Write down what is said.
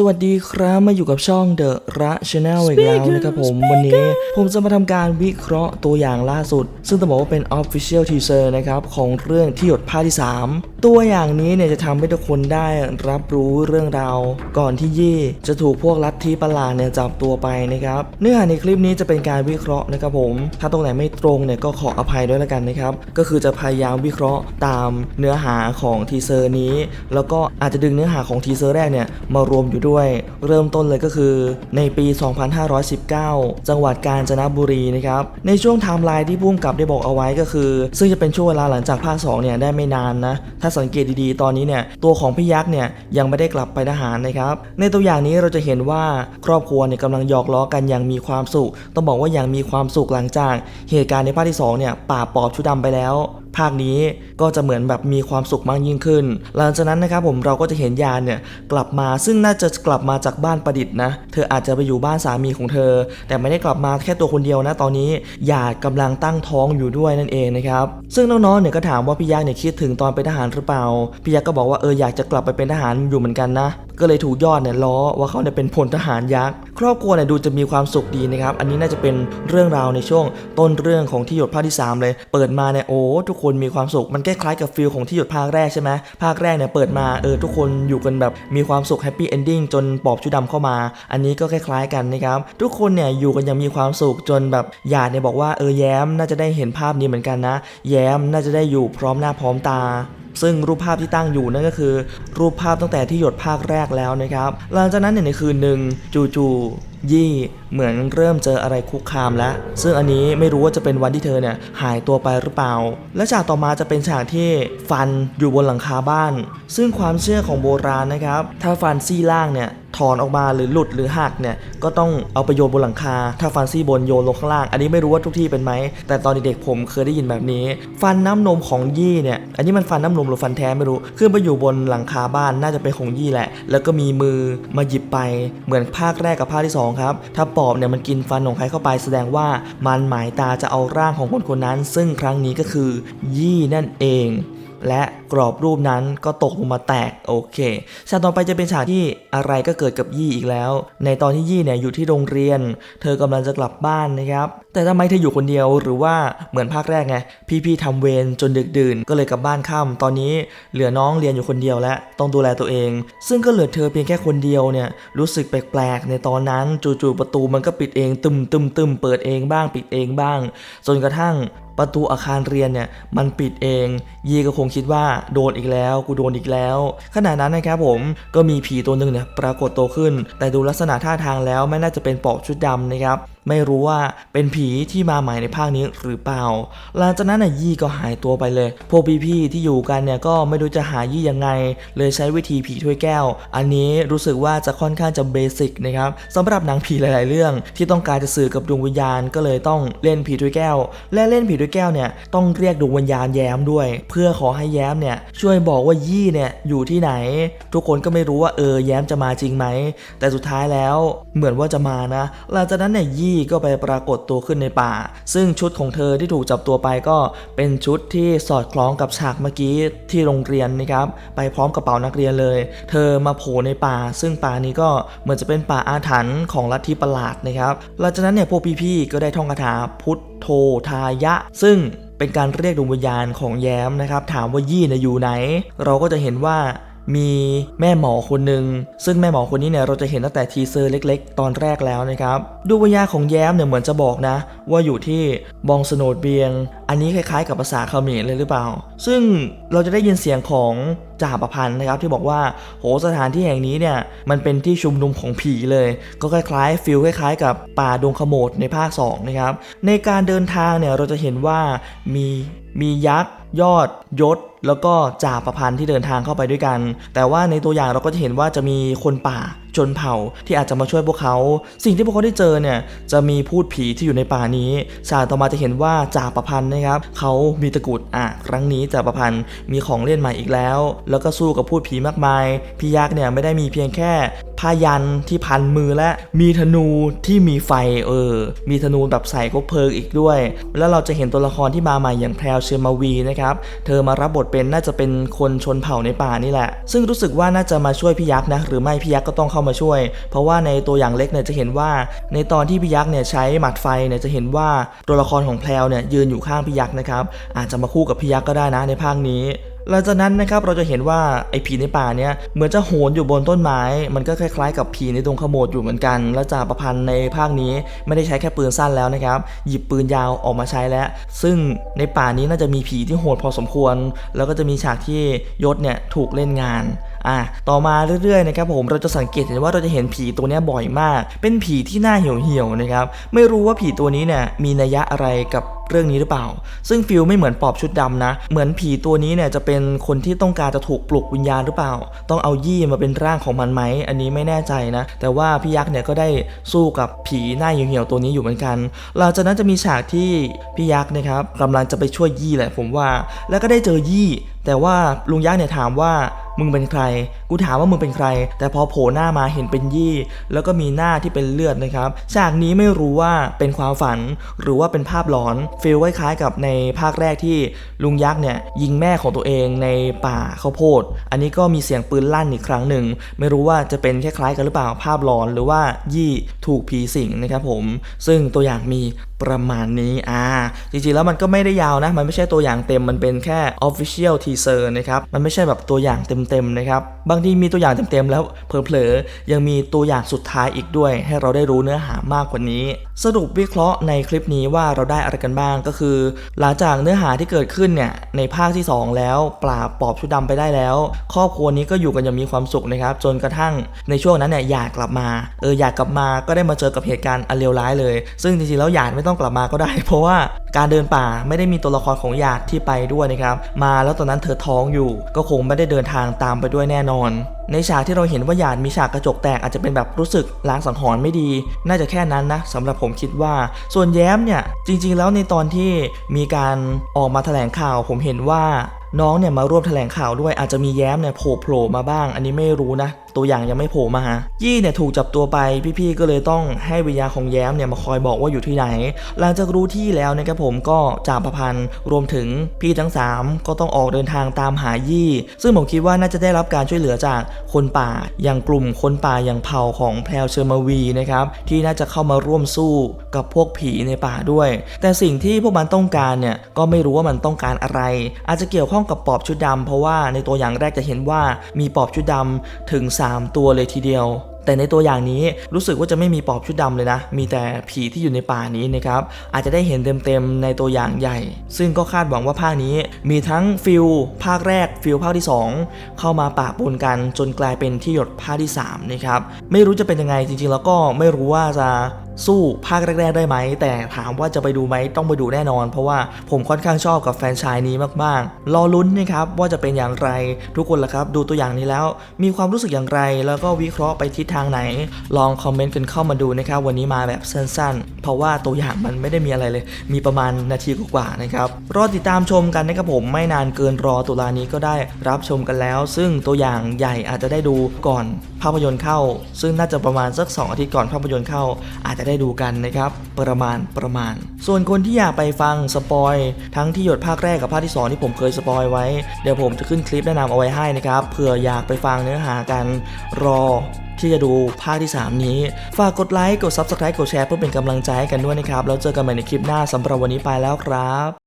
สวัสดีครับมาอยู่กับช่อง The ระช n แนลอีกแล้วนะครับผม วันนี้ผมจะมาทำการวิเคราะห์ตัวอย่างล่าสุด ซึ่งต้องบอกว่าเป็น Official Teaser นะครับ ของเรื่องที่หยดภาคที่ 3 ตัวอย่างนี้เนี่ยจะทำให้ทุกคนได้รับรู้เรื่องราว ก่อนที่ยี่จะถูกพวกลัทธิประหลาดเนี่ยจับตัวไปนะครับ เนื้อหาในคลิปนี้จะเป็นการวิเคราะห์นะครับผม ถ้าตรงไหนไม่ตรงเนี่ยก็ขออภัยด้วยแล้วกันนะครับ ก็คือจะพยายามวิเคราะห์ตามเนื้อหาของทีเซอร์นี้ แล้วก็อาจจะดึงเนื้อหาของทีเซอร์แรกเนี่ยมารวมอยู่ด้วยเริ่มต้นเลยก็คือในปี 2519 จังหวัดกาญจนบุรีนะครับ ในช่วงไทม์ไลน์ที่พุ่มกับได้บอกเอาไว้ก็คือ ซึ่งจะเป็นช่วงเวลาหลังจากภาค2เนี่ยได้ไม่นานนะ ถ้าสังเกตดีๆ ตอนนี้เนี่ยตัวของพี่ยักษ์เนี่ยยังไม่ได้กลับไปทหารนะครับ ในตัวอย่างนี้เราจะเห็นว่าครอบครัวเนี่ยกำลังหยอกล้อกันอย่างมีความสุข ต้องบอกว่าอย่างมีความสุขหลังจาก เหตุการณ์ในภาคที่สองเนี่ยป่าปอบชุดดำไปแล้ว ภาคนี้ก็จะเหมือนแบบมีความสุขมากยิ่งขึ้น หลังจากนั้นนะครับผมเราก็จะเห็นยานเนี่ยกลับมาซึ่งน่าจะกลับมาจากบ้านประดิษฐ์นะ เธออาจจะไปอยู่บ้านสามีของเธอ แต่ไม่ได้กลับมาแค่ตัวคนเดียวนะตอนนี้ยาดกำลังตั้งท้องอยู่ด้วยนั่นเองนะครับซึ่งน้องๆเนี่ยก็ถามว่าพี่ยักษ์เนี่ยคิดถึงตอนเป็นทหารหรือเปล่าพี่ยักษ์ก็บอกว่าเอออยากจะกลับไปเป็นทหารอยู่เหมือนกันนะ ก็เลยถูกยอดเนี่ยล้อว่าเขาเนี่ยเป็นพลทหารยักษ์ครอบครัวเนี่ยดูจะมีความสุขดีนะครับ อันนี้น่าจะเป็นเรื่องราวในช่วงต้นเรื่องของที่หยดภาคที่ 3 เลย เปิดมาเนี่ยโอ้ทุกคนมีความสุขมันคล้ายๆกับฟิลของที่หยดภาคแรกใช่ไหมภาคแรกเนี่ยเปิดมาเออทุกคนอยู่กันแบบมีความสุขแฮปปี้เอนดิ้งจนปอบชุดดำเข้ามา อันนี้ก็คล้าย ๆกันนะครับทุกคนเนี่ยอยู่กันย่างมีความสุขจนแบบหยาดเนี่ยบอกว่าเออแย้มน่าจะได้เห็นภาพนี้เหมือนกันนะ แย้มน่าจะได้อยู่พร้อมหน้าพร้อมตา ซึ่งรูปภาพที่ตั้งอยู่นั่นก็คือ รูปภาพตั้งแต่ที่หยดภาคแรกแล้วนะครับหลังจากนั้นเนี่ยในคืนหนึ่งจู่ๆยี่เหมือนเริ่มเจออะไรคุกคามแล้ว ซึ่งอันนี้ไม่รู้ว่าจะเป็นวันที่เธอเนี่ยหายตัวไปหรือเปล่า และฉากต่อมาจะเป็นฉากที่ฟันอยู่บนหลังคาบ้าน ซึ่งความเชื่อของโบราณนะครับ ถ้าฟันซี่ล่างเนี่ยถอนออกมาหรือหลุดหรือหักเนี่ยก็ต้องเอาไปโยนบนหลังคา ถ้าฟันซี่บนโยนลงข้างล่าง อันนี้ไม่รู้ว่าทุกที่เป็นไหม แต่ตอนเด็กๆผมเคยได้ยินแบบนี้ ฟันน้ำนมของยี่เนี่ยอันนี้มันฟันน้ำนมหรือฟันแท้ไม่รู้ขึ้นไปอยู่บนหลังคาบ้านน่าจะเป็นของยี่แหละ แล้วก็มีมือมาหยิบไปเหมือนภาคแรกกับภาคที่สองครับถ้าปอบเนี่ยมันกินฟันของใครเข้าไปแสดงว่ามันหมายตาจะเอาร่างของคนคนนั้น ซึ่งครั้งนี้ก็คือยี่นั่นเอง และกรอบรูปนั้นก็ตกลงมาแตกโอเคฉากต่อไปจะเป็นฉากที่อะไรก็เกิดกับยี่อีกแล้ว ในตอนที่ยี่เนี่ยอยู่ที่โรงเรียน เธอกำลังจะกลับบ้านนะครับ แต่ทำไมเธออยู่คนเดียวหรือว่าเหมือนภาคแรกไงพี่ๆทำเวรจนดึกดื่นก็เลยกลับบ้านค่ำตอนนี้เหลือน้องเรียนอยู่คนเดียวและต้องดูแลตัวเอง ซึ่งก็เหลือเธอเพียงแค่คนเดียวเนี่ยรู้สึกแปลกๆ ในตอนนั้นจู่ๆประตูมันก็ปิดเองตึมตึมตึมเปิดเองบ้างปิดเองบ้าง จนกระทั่งประตูอาคารเรียนเนี่ยมันปิดเอง ยีก็คงคิดว่าโดนอีกแล้วกูโดนอีกแล้ว ขณะนั้นนะครับผมก็มีผีตัวหนึ่งเนี่ยปรากฏตัวขึ้น แต่ดูลักษณะท่าทางแล้วไม่น่าจะเป็นปอบชุดดำนะครับ ไม่รู้ว่าเป็นผีที่มาใหม่ในภาคนี้หรือเปล่า หลังจากนั้นน่ะยี่ก็หายตัวไปเลย พวกพี่ๆที่อยู่กันเนี่ยก็ไม่รู้จะหายี่ยังไง เลยใช้วิธีผีถ้วยแก้ว อันนี้รู้สึกว่าจะค่อนข้างจะเบสิกนะครับสำหรับหนังผีหลาย ๆ เรื่อง ที่ต้องการจะสื่อกับดวงวิญญาณก็เลยต้องเล่นผีถ้วยแก้ว และเล่นผีถ้วยแก้วเนี่ยต้องเรียกดวงวิญญาณแย้มด้วย เพื่อขอให้แย้มเนี่ยช่วยบอกว่ายี่เนี่ยอยู่ที่ไหน ทุกคนก็ไม่รู้ว่าเออแย้มจะมาจริงไหมแต่สุดท้ายแล้วเหมือนว่าจะมานะ หลังจากนั้นเนี่ยยี่ก็ไปปรากฏตัวขึ้นในป่า ซึ่งชุดของเธอที่ถูกจับตัวไปก็เป็นชุดที่สอดคล้องกับฉากเมื่อกี้ที่โรงเรียนนะครับไปพร้อมกระเป๋านักเรียนเลย เธอมาโผล่ในป่า ซึ่งป่านี้ก็เหมือนจะเป็นป่าอาถรรพ์ของลัทธิประหลาดนะครับหลังจากนั้นเนี่ยพวกพี่ๆก็ได้ท่องคาถาพุทโธทายะ ซึ่งเป็นการเรียกดวงวิญญาณของแย้มนะครับ ถามว่ายี่เนี่ยอยู่ไหน เราก็จะเห็นว่า มีแม่หมอคนหนึ่งซึ่งแม่หมอคนนี้เนี่ยเราจะเห็นตั้งแต่ทีเซอร์เล็ก ๆ ตอนแรกแล้วนะครับดูวิญญาณของแย้มเนี่ยเหมือนจะบอกนะ ว่าอยู่ที่บองสโนดเบียง อันนี้คล้ายๆ กับภาษาเขมรเลยหรือเปล่า ซึ่งเราจะได้ยินเสียงของ จ่าประพันธ์นะครับที่บอกว่าโหสถานที่แห่งนี้เนี่ยมันเป็นที่ชุมนุมของผีเลย ก็คล้ายๆฟิลคล้าย ๆ กับป่าดงขโมดในภาค2นะครับในการเดินทางเนี่ยเราจะเห็นว่ามีมียักษ์ยอดยศ แล้วก็จ่าประพันธ์ที่เดินทางเข้าไปด้วยกัน แต่ว่าในตัวอย่างเราก็จะเห็นว่าจะมีคนป่า ชนเผ่าที่อาจจะมาช่วยพวกเขา สิ่งที่พวกเขาได้เจอเนี่ยจะมีพูดผีที่อยู่ในป่านี้ฉากต่อมาจะเห็นว่าจ่าประพันธ์นะครับเขามีตะกุดอะครั้งนี้จ่าประพันธ์มีของเล่นใหม่อีกแล้ว แล้วก็สู้กับพูดผีมากมายพี่ยักษ์เนี่ยไม่ได้มีเพียงแค่ ผ้ายันที่พันมือและมีธนูที่มีไฟเออ มีธนูแบบใส่คบเพลิงอีกด้วย แล้วเราจะเห็นตัวละครที่มาใหม่อย่างแพรวเชอร์มาวีนะครับ เธอมารับบทเป็นน่าจะเป็นคนชนเผ่าในป่านี่แหละ ซึ่งรู้สึกว่าน่าจะมาช่วยพี่ยักษ์นะ หรือไม่พี่ยักษ์ก็ต้องเข้ามาช่วย เพราะว่าในตัวอย่างเล็กเนี่ยจะเห็นว่า ในตอนที่พี่ยักษ์เนี่ยใช้หมัดไฟเนี่ยจะเห็นว่าตัวละครของแพรวเนี่ยยืนอยู่ข้างพี่ยักษ์นะครับ อาจจะมาคู่กับพี่ยักษ์ก็ได้นะในภาคนี้ หลังจากนั้นนะครับเราจะเห็นว่าไอ้ผีในป่าเนี้ยเหมือนจะโหนอยู่บนต้นไม้ มันก็คล้ายๆ กับผีในดงขโมดอยู่เหมือนกัน และจ่าประพันธ์ในภาคนี้ไม่ได้ใช้แค่ปืนสั้นแล้วนะครับหยิบปืนยาวออกมาใช้แล้ว ซึ่งในป่านี้น่าจะมีผีที่โหดพอสมควร แล้วก็จะมีฉากที่ยศเนี่ยถูกเล่นงานอะต่อมาเรื่อยๆนะครับผมเราจะสังเกตเห็นว่าเราจะเห็นผีตัวนี้บ่อยมาก เป็นผีที่หน้าเหี่ยวๆนะครับไม่รู้ว่าผีตัวนี้เนี่ยมีนัยยะอะไรกับ เรื่องนี้หรือเปล่า ซึ่งฟิลไม่เหมือนปอบชุดดำนะ เหมือนผีตัวนี้เนี่ยจะเป็นคนที่ต้องการจะถูกปลุกวิญญาณหรือเปล่า ต้องเอายี่มาเป็นร่างของมันไหม อันนี้ไม่แน่ใจนะ แต่ว่าพี่ยักษ์เนี่ยก็ได้สู้กับผีหน้าเหี่ยวๆตัวนี้อยู่เหมือนกัน หลังจากนั้นจะมีฉากที่พี่ยักษ์นะครับกำลังจะไปช่วยยี่แหละผมว่า แล้วก็ได้เจอยี่ แต่ว่าลุงยักษ์เนี่ยถามว่ามึงเป็นใคร กูถามว่ามึงเป็นใคร แต่พอโผล่หน้ามาเห็นเป็นยี่ แล้วก็มีหน้าที่เป็นเลือดนะครับฉากนี้ไม่รู้ว่าเป็นความฝัน หรือว่าเป็นภาพหลอนฟีลคล้ายๆกับในภาคแรกที่ลุงยักษ์เนี่ยยิงแม่ของตัวเองในป่าข้าวโพด อันนี้ก็มีเสียงปืนลั่นอีกครั้งหนึ่ง ไม่รู้ว่าจะเป็นคล้ายๆกันหรือเปล่าภาพหลอน หรือว่ายี่ถูกผีสิงนะครับผม ซึ่งตัวอย่างมีประมาณนี้ อ่า จริงๆแล้วมันก็ไม่ได้ยาวนะ มันไม่ใช่ตัวอย่างเต็ม มันเป็นแค่ official teaser นะครับมันไม่ใช่แบบตัวอย่างเต็มๆนะครับบางทีมีตัวอย่างเต็มๆแล้วเผลอๆยังมีตัวอย่างสุดท้ายอีกด้วย ให้เราได้รู้เนื้อหามากกว่านี้ สรุปวิเคราะห์ในคลิปนี้ว่าเราได้อะไรกันบ้างก็คือ หลังจากเนื้อหาที่เกิดขึ้นเนี่ยในภาคที่ 2 แล้วปราบปอบชุดดำไปได้แล้ว ครอบครัวนี้ก็อยู่กันอย่างมีความสุขนะครับจนกระทั่งในช่วงนั้นเนี่ยอยากกลับมาเอออยากกลับมาก็ได้มาเจอกับเหตุการณ์อันเลวร้ายเลย ซึ่งจริงๆแล้วหยาดไม่ต้องกลับมาก็ได้ เพราะว่า การเดินป่าไม่ได้มีตัวละครของหยาดที่ไปด้วยนะครับ มาแล้วตอนนั้นเธอท้องอยู่ ก็คงไม่ได้เดินทางตามไปด้วยแน่นอน ในฉากที่เราเห็นว่าหยาดมีฉากกระจกแตกอาจจะเป็นแบบรู้สึกล้างสังหรณ์ไม่ดี น่าจะแค่นั้นนะสำหรับผมคิดว่า ส่วนแย้มเนี่ยจริง ๆ แล้วในตอนที่มีการออกมาแถลงข่าว ผมเห็นว่าน้องเนี่ยมาร่วมแถลงข่าวด้วยอาจจะมีแย้มเนี่ยโผล่โผล่มาบ้าง อันนี้ไม่รู้นะตัวอย่างยังไม่โผล่มา ยี่เนี่ยถูกจับตัวไปพี่ๆก็เลยต้องให้วิญญาของแย้มเนี่ยมาคอยบอกว่าอยู่ที่ไหน หลังจากรู้ที่แล้วนะครับผมก็จ่าประพันธ์รวมถึงพี่ทั้ง 3 ก็ต้องออกเดินทางตามหายี่ ซึ่งผมคิดว่าน่าจะได้รับการช่วยเหลือจากคนป่าอย่างกลุ่มคนป่าอย่างเผ่าของแพรวเชอร์มาวีนะครับที่น่าจะเข้ามาร่วมสู้กับพวกผีในป่าด้วย แต่สิ่งที่พวกมันต้องการเนี่ยก็ไม่รู้ว่ามันต้องการอะไร อาจจะเกี่ยวข้องกับปอบชุดดำเพราะว่าในตัวอย่างแรกจะเห็นว่ามีปอบชุดดำถึง3 ตัวเลยทีเดียว แต่ในตัวอย่างนี้รู้สึกว่าจะไม่มีปอบชุดดำเลยนะ มีแต่ผีที่อยู่ในป่านี้นะครับ อาจจะได้เห็นเต็มๆในตัวอย่างใหญ่ ซึ่งก็คาดหวังว่าภาคนี้ มีทั้งฟิลภาคแรกฟิลภาคที่ 2 เข้ามาปะปนกันจนกลายเป็นที่หยดภาคที่3นะครับไม่รู้จะเป็นยังไงจริงๆ แล้วก็ไม่รู้ว่าจะ สู้ภาคแรกๆได้ไหม แต่ถามว่าจะไปดูไหมต้องไปดูแน่นอน เพราะว่าผมค่อนข้างชอบกับแฟนชายนี้มากๆ รอลุ้นนะครับว่าจะเป็นอย่างไรทุกคนละครับ ดูตัวอย่างนี้แล้ว มีความรู้สึกอย่างไร แล้วก็วิเคราะห์ไปทิศทางไหน ลองคอมเมนต์กันเข้ามาดูนะครับวันนี้มาแบบสั้นๆ เพราะว่าตัวอย่างมันไม่ได้มีอะไรเลย มีประมาณนาทีกว่าๆนะครับรอติดตามชมกันนะครับผมไม่นานเกินรอตุลานี้ก็ได้รับชมกันแล้ว ซึ่งตัวอย่างใหญ่อาจจะได้ดูก่อนภาพยนตร์เข้า ซึ่งน่าจะประมาณสัก2อาทิตย์ก่อนภาพยนตร์เข้าอาจจะได้ดูกันนะครับประมาณประมาณ ส่วนคนที่อยากไปฟังสปอยทั้งที่หยดภาคแรกกับภาคที่ 2 ที่ผมเคยสปอยไว้ เดี๋ยวผมจะขึ้นคลิปแนะนำเอาไว้ให้นะครับเผื่ออยากไปฟังเนื้อหากันรอที่จะดูภาคที่ 3 นี้ ฝากกดไลค์ กด Subscribe กดแชร์เพื่อเป็นกำลังใจให้กันด้วยนะครับ แล้วเจอกันใหม่ในคลิปหน้าสำหรับวันนี้ไปแล้วครับ